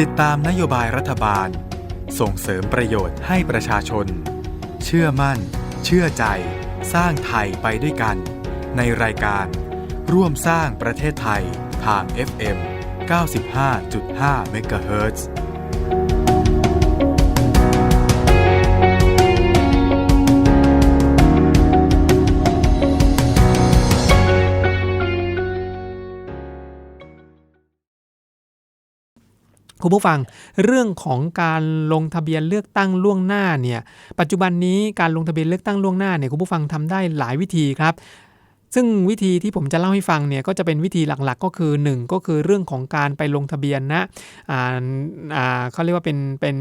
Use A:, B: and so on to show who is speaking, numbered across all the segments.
A: ติดตามนโยบายรัฐบาล ส่งเสริมประโยชน์ให้ประชาชน เชื่อมั่น เชื่อใจ สร้างไทยไปด้วยกัน ในรายการ ร่วมสร้างประเทศไทยทาง FM 95.5 MHz
B: คุณผู้ฟังเรื่องของการลงทะเบียนเลือกตั้งล่วงหน้าเนี่ยปัจจุบันนี้การลงทะเบียนเลือกตั้งล่วงหน้าเนี่ยคุณผู้ฟังทำได้หลายวิธีครับ ซึ่งวิธีที่ผมจะเล่าให้ฟังเนี่ยก็จะเป็นวิธีหลักๆ ก็คือ 1 ก็คือเรื่องของการไปลงทะเบียนนะอ่าอ่าเขาเรียกว่าเป็นเป็น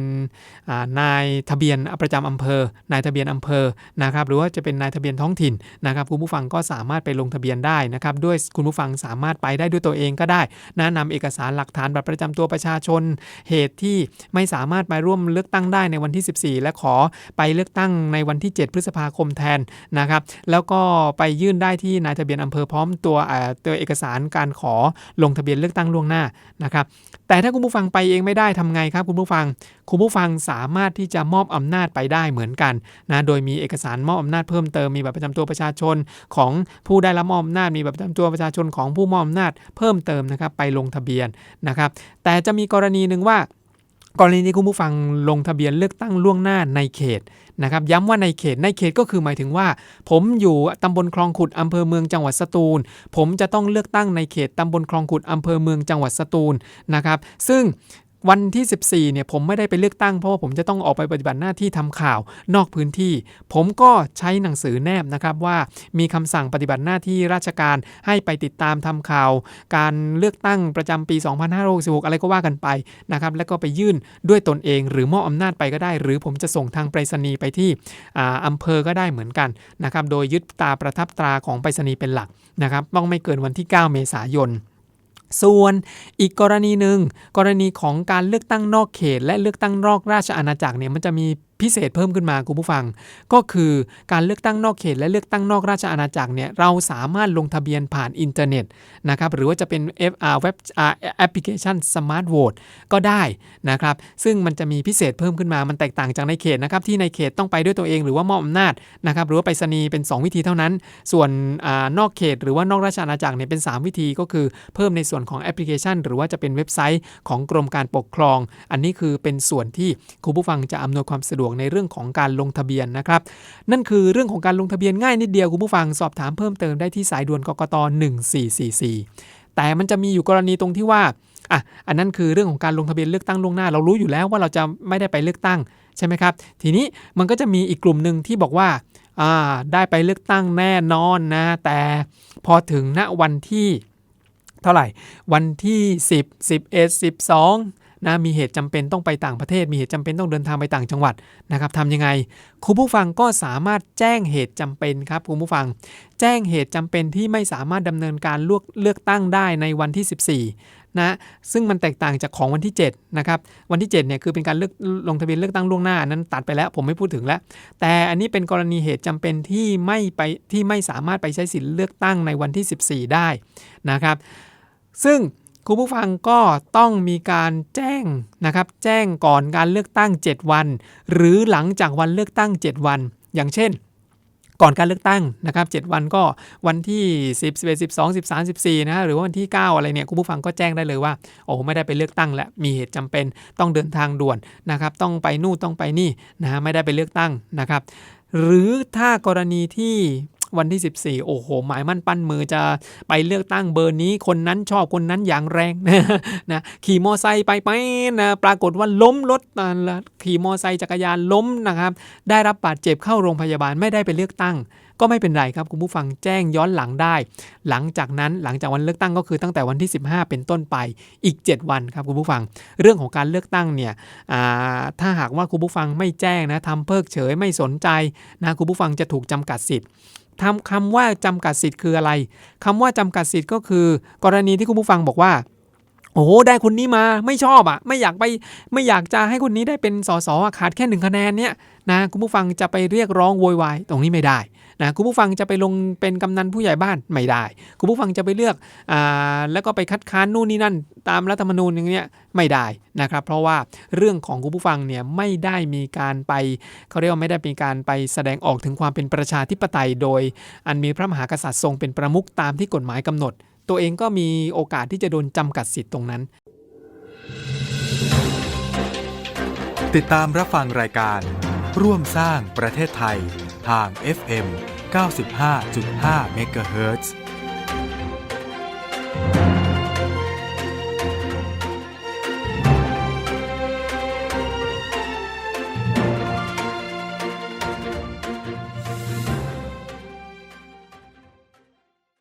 B: อ่านายทะเบียนประจำอำเภอ นายทะเบียนอำเภอนะครับหรือว่าจะเป็นนายทะเบียนท้องถิ่นนะครับคุณผู้ฟังก็สามารถไปลงทะเบียนได้นะครับด้วยคุณผู้ฟังสามารถไปได้ด้วยตัวเองก็ได้นะนำเอกสารหลักฐานบัตรประจำตัวประชาชน เหตุที่ไม่สามารถไปร่วมเลือกตั้งได้ในวันที่ 14 และขอไปเลือกตั้งในวันที่ 7 พฤษภาคมแทนนะครับแล้วก็ไปยื่นได้ที่นายทะเบียนอำเภอพร้อมตัวเอ่อตัวเอกสารการขอลงทะเบียนเลือกตั้งล่วงหน้านะครับ แต่ถ้าคุณผู้ฟังไปเองไม่ได้ทำไงครับคุณผู้ฟัง คุณผู้ฟังสามารถที่จะมอบอำนาจไปได้เหมือนกันนะ โดยมีเอกสารมอบอำนาจเพิ่มเติม มีบัตรประจำตัวประชาชนของผู้ได้รับมอบอำนาจ มีบัตรประจำตัวประชาชนของผู้มอบอำนาจเพิ่มเติมนะครับไปลงทะเบียนนะครับ แต่จะมีกรณีหนึ่งว่า กรณีที่คุณผู้ฟังลงทะเบียนเลือกตั้งล่วงหน้าในเขตนะครับย้ำว่าในเขตในเขตก็คือหมายถึงว่า ผมอยู่ตำบลคลองขุดอำเภอเมืองจังหวัดสตูล ผมจะต้องเลือกตั้งในเขตตำบลคลองขุดอำเภอเมืองจังหวัดสตูลนะครับ ซึ่ง วันที่ 14 เนี่ยผมไม่ได้ไปเลือกตั้งเพราะว่าผมจะต้องออกไปปฏิบัติหน้าที่ทำข่าวนอกพื้นที่ ผมก็ใช้หนังสือแนบนะครับว่ามีคำสั่งปฏิบัติหน้าที่ราชการให้ไปติดตามทำข่าว การเลือกตั้งประจำปี 2566 อะไรก็ว่ากันไปนะครับแล้วก็ไปยื่นด้วยตนเองหรือมอบอำนาจไปก็ได้ หรือผมจะส่งทางไปรษณีย์ไปที่อ่าอำเภอก็ได้เหมือนกันนะครับโดยยึดตาประทับตราของไปรษณีย์เป็นหลักนะครับต้องไม่เกินวันที่ 9 เมษายน ส่วนอีกกรณีหนึ่งกรณีของการเลือกตั้งนอกเขต และเลือกตั้งนอกราชอาณาจักรเนี่ยมันจะมี พิเศษเพิ่มขึ้นมาคุณผู้ฟัง ก็คือการเลือกตั้งนอกเขตและเลือกตั้งนอกราชอาณาจักรเนี่ยเราสามารถลงทะเบียนผ่านอินเทอร์เน็ตนะครับหรือว่าจะเป็น F R เว็บแอปพลิเคชัน Smart Vote ก็ได้นะครับซึ่งมันจะมีพิเศษเพิ่มขึ้นมามันแตกต่างจากในเขตนะครับที่ในเขตต้องไปด้วยตัวเองหรือว่ามอบอำนาจนะครับหรือว่าไปรษณีย์เป็น 2 วิธีเท่านั้น ส่วนอนอกเขต หรือว่านอกราชอาณาจักรเนี่ยเป็น 3 วิธีก็คือเพิ่มในส่วนของแอปพลิเคชัน หรือว่าจะเป็นเว็บไซต์ของกรมการปกครอง อันนี้คือเป็นส่วนที่คุณผู้ฟังจะอำนวยความสะดวกในเรื่องของการลงทะเบียนนะครับ นั่นคือเรื่องของการลงทะเบียนง่ายนิดเดียวคุณผู้ฟังสอบถามเพิ่มเติมได้ที่สายด่วนกกต1444 แต่มันจะมีอยู่กรณีตรงที่ว่าอะอันนั้นคือเรื่องของการลงทะเบียนเลือกตั้งล่วงหน้า เรารู้อยู่แล้วว่าเราจะไม่ได้ไปเลือกตั้งใช่ไหมครับ ทีนี้มันก็จะมีอีกกลุ่มหนึ่งที่บอกว่าอ่าได้ไปเลือกตั้งแน่นอนนะ แต่พอถึงณวันที่เท่าไหร่ วันที่ 10 11 12 นะมีเหตุจำเป็นต้องไปต่างประเทศ มีเหตุจำเป็นต้องเดินทางไปต่างจังหวัดนะครับทำยังไง คุณผู้ฟังก็สามารถแจ้งเหตุจำเป็นครับคุณผู้ฟัง แจ้งเหตุจำเป็นที่ไม่สามารถดำเนินการเลือกเลือกตั้งได้ในวันที่ 14นะซึ่งมันแตกต่างจากของวันที่7นะครับวันที่7เนี่ยคือเป็นการเลือกลงทะเบียนเลือกตั้งล่วงหน้านั้นตัดไปแล้วผมไม่พูดถึงแล้ว แต่อันนี้เป็นกรณีเหตุจำเป็นที่ไม่ไปที่ไม่สามารถไปใช้สิทธิ์เลือกตั้งในวันที่ 14 ได้นะครับ ซึ่ง คุณผู้ฟังก็ต้องมีการแจ้งนะครับ แจ้งก่อนการเลือกตั้ง 7 วัน หรือหลังจากวันเลือกตั้ง 7 วัน อย่างเช่น ก่อนการเลือกตั้งนะครับ 7 วันก็วันที่ 10 11 12 13 14นะหรือว่าวันที่ 9 อะไรเนี่ยคุณผู้ฟังก็แจ้งได้เลยว่าโอ้ไม่ได้ไปเลือกตั้งแล้วมีเหตุจำเป็นต้องเดินทางด่วนนะครับ ต้องไปนู่นต้องไปนี่นะฮะไม่ได้ไปเลือกตั้งนะครับ หรือถ้ากรณีที่ วันที่ 14 โอ้โห หมายมั่นปั้นมือจะไปเลือกตั้งเบอร์นี้ คนนั้นชอบคนนั้นอย่างแรงนะขี่มอไซค์ไปไปนะปรากฏว่าล้มรถขี่มอไซค์จักรยานล้มนะครับ ได้รับบาดเจ็บเข้าโรงพยาบาลไม่ได้ไปเลือกตั้งก็ไม่เป็นไรครับคุณผู้ฟังแจ้งย้อนหลังได้ หลังจากนั้นหลังจากวันเลือกตั้งก็คือตั้งแต่วันที่ 15 เป็นต้นไปอีก 7 วันครับคุณผู้ฟัง เรื่องของการเลือกตั้งเนี่ยถ้าหากว่าคุณผู้ฟังไม่แจ้งนะทำเพิกเฉยไม่สนใจนะคุณผู้ฟังจะถูกจำกัดสิทธิ์ ทำคำว่าจำกัดสิทธิ์คืออะไรคำว่าจำกัดสิทธิ์ก็คือ กรณีที่คุณผู้ฟังบอกว่าโอ้โหได้คนนี้มาไม่ชอบอะ ไม่อยากไปไม่อยากจะให้คนนี้ได้เป็นสสอขาดแค่หนึ่งคะแนนเนี่ยนะคุณผู้ฟังจะไปเรียกร้องโวยวายตรงนี้ไม่ได้ นะคุณผู้ฟังจะไปลงเป็นกำนันผู้ใหญ่บ้านไม่ได้ คุณผู้ฟังจะไปเลือกอ่าแล้วก็ไปคัดค้านนู่นนี่นั่น ตามรัฐธรรมนูญอย่างเงี้ยไม่ได้นะครับเพราะว่าเรื่องของคุณผู้ฟังเนี่ยไม่ได้มีการไปเขาเรียกว่าไม่ได้มีการไปแสดงออกถึงความเป็นประชาธิปไตย โดย อันมีพระมหากษัตริย์ทรงเป็นประมุขตามที่กฎหมายกำหนด ตัวเองก็มีโอกาสที่จะโดนจำกัดสิทธิ์ตรงนั้น
A: ติดตามรับฟังรายการ ร่วมสร้างประเทศไทยทาง FM 95.5 เมกะเฮิรตซ์